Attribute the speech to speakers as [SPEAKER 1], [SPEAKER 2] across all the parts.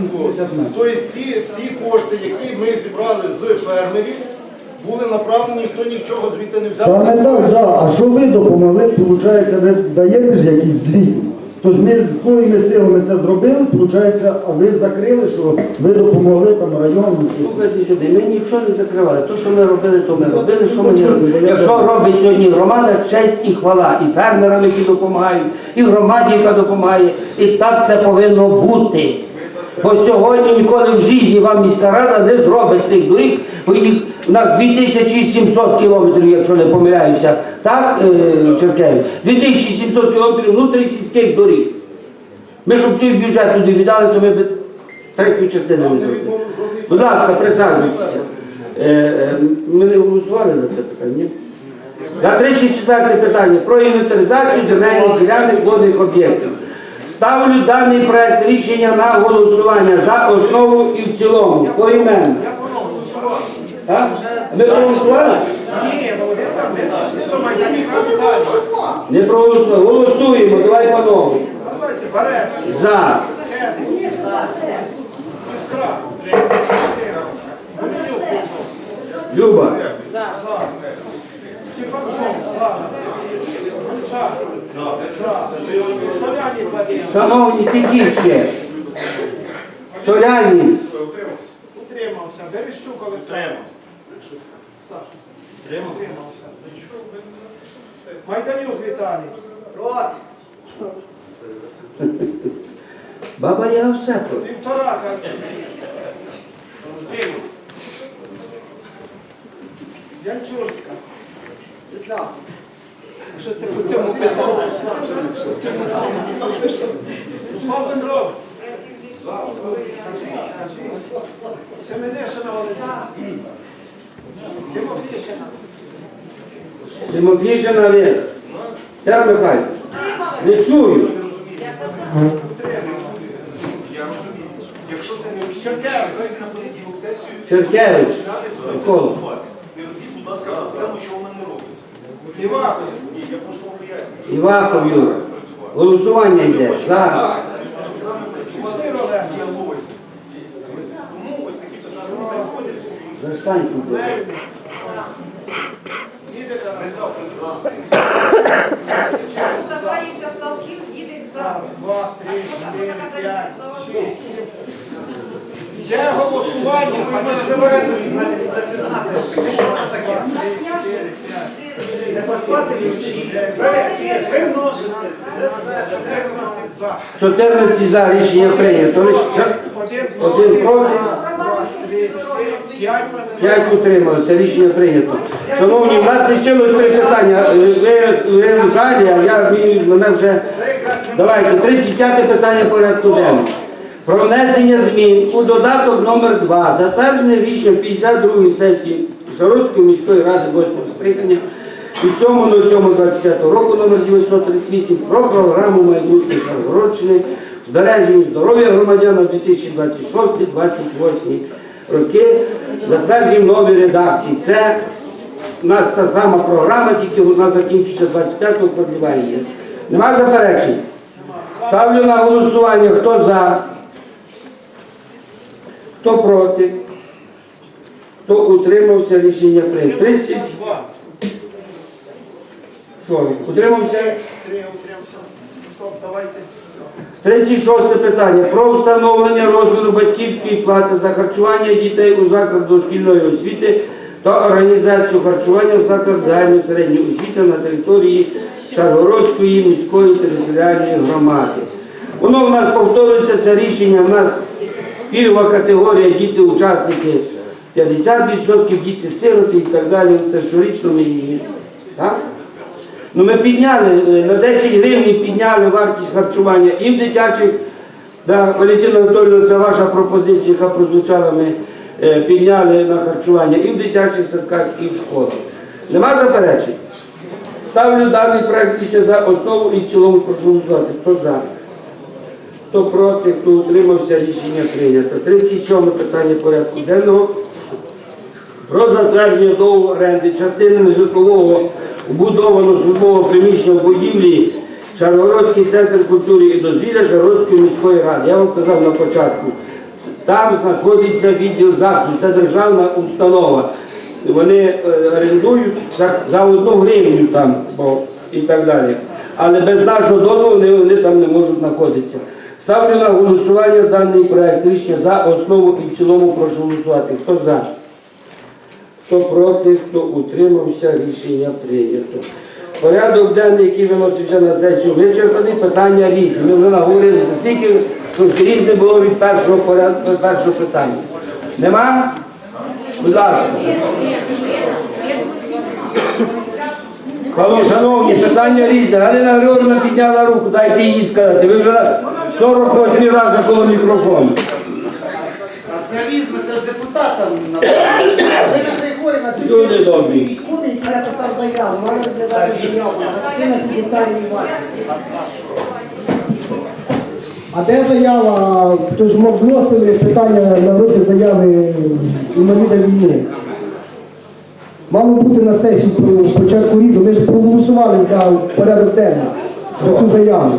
[SPEAKER 1] 280 метрів.
[SPEAKER 2] Тобто ті, ті кошти, які ми зібрали з фермерів, були направлені, ніхто нічого звідти не взяв.
[SPEAKER 1] Саме так, да. А що ви допомогли? Получається, ви даєте ж якісь звітність. Тобто ми своїми силами це зробили, виходить, а ви закрили, що ви допомогли там району.
[SPEAKER 3] Слухайте сюди, ми нічого не закривали. То, що ми робили, то ми робили, що ми не робили. Якщо робить сьогодні громада, честь і хвала, і фермерам, які допомагають, і громаді, яка допомагає. І так це повинно бути. Бо сьогодні ніколи в житті вам міська рада не зробить цих доріг, бо їх у нас 2700 кілометрів, якщо не помиляюся, так, е, Черкевич? 2700 кілометрів внутрішніх доріг. Ми щоб цей бюджет туди віддали, то ми б третю частину не зробили. Будь ласка, присаджуйтеся. Е, е, Ми не голосували за це питання. За 34 питання про інвентаризацію земельних ділянок водних об'єктів. Ставлю даний проект рішення на голосування за основу і в цілому. Поіменно. Так? Ми проголосували? Не проголосували. Голосуємо. Давай по-новому. За. Люба. Шановні, тихіше. Соляні.
[SPEAKER 4] Утримався. Берещук Олександр. Майданюк Віталій. Проти.
[SPEAKER 3] Баба я все проти.
[SPEAKER 4] Півтора. Янчурська.
[SPEAKER 5] За. Що це по цьому питанню?
[SPEAKER 4] Семенишина Валентина. Тимофійщина.
[SPEAKER 3] Тимофійщина Олег. Я Михайло. Не чую.
[SPEAKER 6] Якщо це необхідно, давайте на понеділок сесію.
[SPEAKER 3] Черкевич.
[SPEAKER 6] Не робіть, будь ласка, проблему, що вона не робиться.
[SPEAKER 4] Іваков.
[SPEAKER 6] Ні, я просто пояснюю. що
[SPEAKER 3] Іваков Юра.
[SPEAKER 6] працювати.
[SPEAKER 3] Голосування йде. За.
[SPEAKER 6] Щоб з нами працювати в діалозі. Тому ось такі питання не сходяться.
[SPEAKER 3] Застань тут.
[SPEAKER 4] Мельник. Дідика.
[SPEAKER 5] Касається ставків, їде за.
[SPEAKER 4] Два, три, чотири, п'ять, шість, сім. Голосування.
[SPEAKER 2] В оренду Не послати. Ви множите. Все,
[SPEAKER 4] 14 за.
[SPEAKER 3] 14 за рішення прийнято. Лише
[SPEAKER 4] Один
[SPEAKER 3] проти.
[SPEAKER 4] Два, три, чотири, п'ять.
[SPEAKER 3] 5 утрималося. Рішення прийнято. Шановні, у нас лишилось три питання. Е, Ви, ви в залі, а я ви- мене вже. Давайте, 35 питання порядку денного. Про внесення змін у додаток номер 2 затверджене рішення 52 сесії Шародської міської ради 8 скликання від 7.07.25 року номер 938 про програму майбутньої Шаргородщини збереження здоров'я громадян на 2026-2028 роки. Затверджуємо нові редакції. Це у нас та сама програма, тільки вона закінчується 25-го, продліває її. Нема заперечень? Ставлю на голосування, хто за, хто проти, хто утримався, рішення прийнято. 30... Що, він? утримався?
[SPEAKER 4] Три утримався. Стоп, давайте.
[SPEAKER 3] 36 питання. Про встановлення розміру батьківської плати за харчування дітей у закладах дошкільної освіти та організацію харчування в закладах загальної середньої освіти на території Шаргородської міської територіальної громади. Воно в нас повторюється, це рішення, в нас пільгова категорія діти-учасники 50%, діти-сироти і так далі. Це щорічно ми її. Так? Ну ми підняли е, на 10 гривень підняли вартість харчування і в дитячих, да, Валентина Анатолійовна, це ваша пропозиція, яка прозвучала, ми е, підняли на харчування і в дитячих садках, і в школах. Нема заперечень? Ставлю даний проект ще за основу і в цілому прошу голосувати. Хто за? Хто проти, хто утримався, рішення прийнято. 37 питання порядку денного про затвердження договору оренди частини нежитлового вбудованого службового приміщення в будівлі Шаргородський центр культури і дозвілля Шаргородської міської ради. Я вам казав на початку, Там знаходиться відділ ЗАГСу, це державна установа. Вони е, орендують за, за одну гривню там бо, і так далі. Але без нашого дозволу вони, вони там не можуть знаходитися. Ставлю на голосування даний проект рішення за основу і в цілому прошу голосувати. Хто за? Хто проти, хто утримався, рішення прийнято. Порядок денний, який виносився на сесію, вичерпаний, питання різні. Ми вже наговорилися стільки, що різне було від першого порядку, першого питання. Нема? Будь ласка. Шановні, питання різне. Галина Григорівна підняла руку, дайте їй сказати. Ви вже 48 разів коло мікрофону.
[SPEAKER 2] А це різне, це ж депутатам
[SPEAKER 3] Люди добрі.
[SPEAKER 7] військовий, який написав заяву, має розглядати заяву, а деталі. А де заява, тож ми вносили питання на розгляд заяви інваліда війни. Мало бути на сесію про початку ріду, ми ж проголосували за порядок денний, за цю заяву.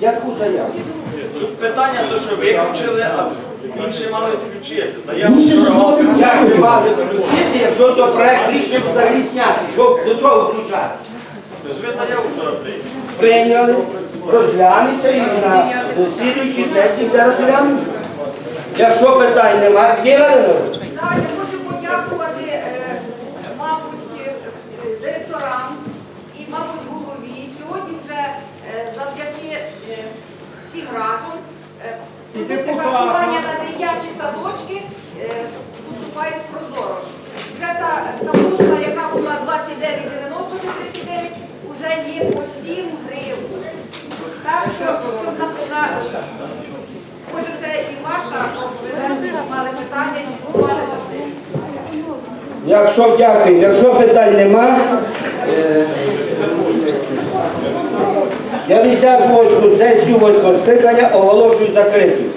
[SPEAKER 3] Яку заяву?
[SPEAKER 6] Тут питання, то що виключили, а інші мали включити. Заяву вчора
[SPEAKER 3] Як ви мали включити, якщо то проект рішення взагалі зняти? Що, до чого включати?
[SPEAKER 6] ж ви заяву вчора прийняли.
[SPEAKER 3] Прийняли, розглянеться і на слідуючій сесії буде розглянути. Якщо питань немає, є Галина?
[SPEAKER 8] Так, я хочу подякувати, е, мабуть, е, директорам і, мабуть, голові. Сьогодні вже е, завдяки е, всім разом продукти харчування на дитячі садочки е, поступають прозоро. Вже та капуста, яка була 29,90-39, вже є по 7 гривень. Так, що, щоб на, Може, це і ваша, ви мали питання і спілкувалися з цим.
[SPEAKER 3] Якщо дякую, якщо питань нема, е, 58 сесію 8 скликання оголошую закритою.